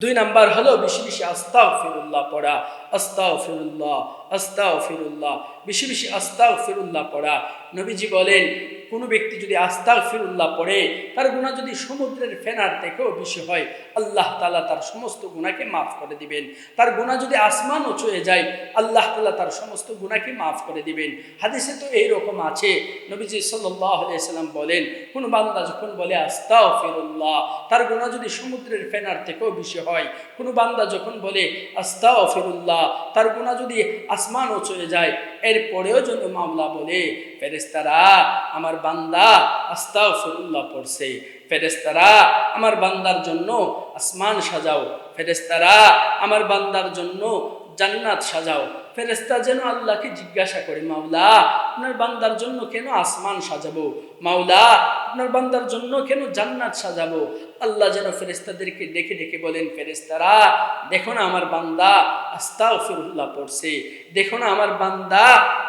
দুই নাম্বার হলো বেশি বেশি আস্তাও ফিরুল্লাহ পড়া। আস্তাও ফিরুল্লাহ আস্তাও ফিরুল্লাহ বেশি বেশি আস্তাও ফিরুল্লাহ পড়া। নবীজি বলেন, কোনো ব্যক্তি যদি আস্তাও ফিরুল্লাহ পড়ে, তার গুণা যদি সমুদ্রের ফেনার থেকেও বেশি হয়, আল্লাহ তালা তার সমস্ত গুণাকে মাফ করে দিবেন। তার গুণা যদি আসমানও চয়ে যায়, আল্লাহ তালা তার সমস্ত গুণাকে মাফ করে দিবেন। হাদিসে তো এইরকম আছে। নবীজি সাল্লাম বলেন, কোন বান্দা যখন বলে আস্তাও ফিরুল্লাহ তার গুণা যদি সমুদ্রের ফেনার থেকেও বেশি হয়, কোনো বান্দা যখন বলে আস্তাও ফিরুল্লাহ তার গুণা যদি আসমানও চলে যায়। এরপরেও যেন মামলা বলে ফেরেস্তারা আমার বান্দা আস্তাও ফিরুল্লাহ পড়ছে। ফেরেস্তারা আমার বান্দার জন্য আসমান সাজাও। ফেরেস্তারা আমার বান্দার জন্য জান্নাত সাজাও। ফেরেস্তা যেন আল্লাহকে জিজ্ঞাসা করে, মাওলা, আপনার বান্দার জন্য কেন আসমান সাজাবো? মাওলা, আপনার বান্দার জন্য কেন জান্নাত সাজাবো? আল্লাহ যেন ফেরেস্তাদেরকে ডেকে ডেকে বলেন ফেরেস্তারা দেখো না আমার বান্দা আস্তাও ফিরুল্লাহ পড়ছে। দেখো না আমার বান্দা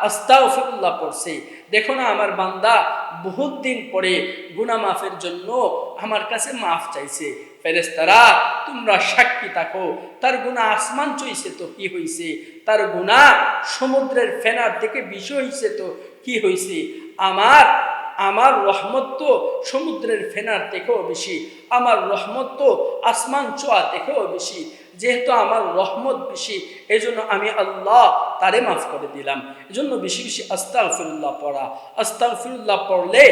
আস্তাও ফিরুল্লাহ পড়ছে। দেখো না আমার বান্দা বহুত দিন পরে গুনা মাফের জন্য আমার কাছে মাফ চাইছে। ফেরেস্তারা তোমরা সাক্ষী থাকো। তার গুণা আসমান চইছে তো কি হইছে? তার গুণা সমুদ্রের ফেনার থেকে বিষ হইছে তো কি হইছে? আমার আমার রহমত তো সমুদ্রের ফেনার থেকেও বেশি, আমার রহমত তো আসমান চোয়া থেকেও বেশি, যেহেতু আমার রহমত বেশি এই জন্য আমি আল্লাহ তারে মাফ করে দিলাম। এজন্য বেশি বেশি আস্তাল ফিরুল্লাহ পড়া। আস্তাল ফিরুল্লাহ পড়লে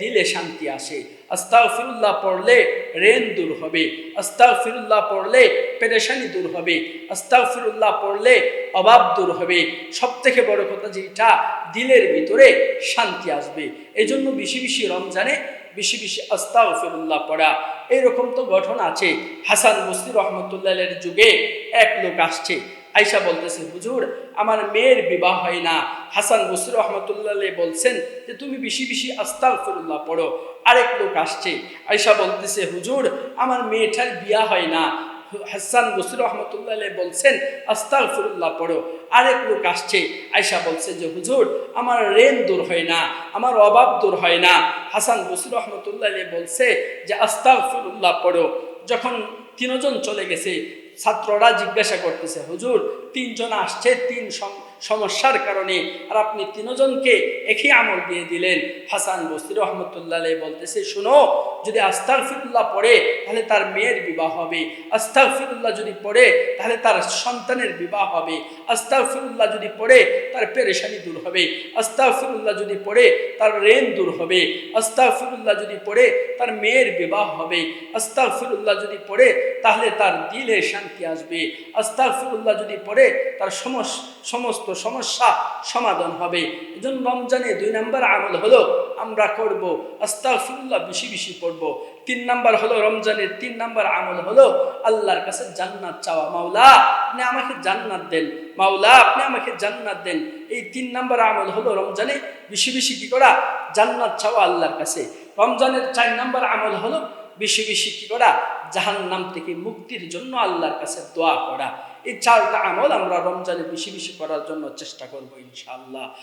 দিলে শান্তি আসে। আস্তাল ফিরুল্লাহ পড়লে রেন দূর হবে আস্তাল ফিরুল্লাহ পড়লে পেরেশানি দূর হবে আস্তাল ফিরুল্লাহ পড়লে অভাব দূর হবে। সব থেকে বড় কথা যেটা, দিলের ভিতরে শান্তি আসবে। এই জন্য বেশি বেশি রমজানে বেশি বেশি আস্তাও ফিরুল্লাহ পড়া। এইরকম তো গঠন আছে। হাসান মুস্তি রহমতুল্লাহের যুগে এক লোক আসছে আয়সা বলতেছে, হুজুর, আমার মেয়ের বিবাহ হয় না। হাসান বসির রহমতুল্লাহ বলছেন যে, তুমি বেশি বেশি আস্তাল ফিরুল্লাহ পড়ো। আরেক লোক আসছে আয়সা বলতেছে, হুজুর, আমার মেয়েটার বিয়া হয় না। হাসান বসির রহমতুল্লাহ বলছেন আস্তাল ফিরুল্লাহ পড়ো। আরেক লোক আসছে আয়সা বলছে যে, হুজুর, আমার রেন দূর হয় না, আমার অভাব দূর হয় না। হাসান বসির রহমতুল্লাহ বলছে যে আস্তাল ফিরুল্লাহ পড়ো। যখন তিনজন চলে গেছে ছাত্ররা জিজ্ঞাসা করতেছে হুজুর তিনজন আসছে তিন সমস্যার কারণে আর আপনি তিনজনকে একই আমল দিয়ে দিলেন। হাসান বস্তির রহমতুল্লাহ বলতেছে, শুনো, যদি আস্তাক ফিরুল্লাহ পড়ে, তাহলে তার মেয়ের বিবাহ হবে। আস্তাক ফিরুল্লাহ যদি পড়ে, তাহলে তার সন্তানের বিবাহ হবে। আস্তাক ফিরুল্লাহ যদি পড়ে, তার পেরেশানি দূর হবে। আস্তাক ফিরুল্লাহ যদি পড়ে, তার রেন দূর হবে। আস্তাক ফিরুল্লাহ যদি পড়ে, তার মেয়ের বিবাহ হবে। আস্তাক ফিরুল্লাহ যদি পড়ে, তাহলে তার দিলে শান্তি আসবে। আস্তাক ফিরুল্লাহ যদি পড়ে, তার সমস্ত সমস্যা সমাধান হবে। এজন্য রমজানে দুই নাম্বার আমল হলো, আমরা করব আস্তাক ফিরুল্লাহ বেশি বেশি পড়ব। তিন নাম্বার হলো রমজানের তিন নাম্বার আমল হলো, আল্লাহর কাছে জান্নাত চাওয়া। মাওলা, আপনি আমাকে জান্নাত দেন। মাওলা, আপনি আমাকে জান্নাত দেন। এই তিন নাম্বার আমল হলো রমজানে বেশি বেশি কি করা? জান্নাত চাওয়া আল্লাহর কাছে। রমজানের চার নাম্বার আমল হলো বেশি বেশি কি করা? জাহান নাম থেকে মুক্তির জন্য আল্লাহর কাছে দোয়া করা। এই চারটা আমল আমরা রমজানে বেশি বেশি করার জন্য চেষ্টা করব ইনশাআল্লাহ।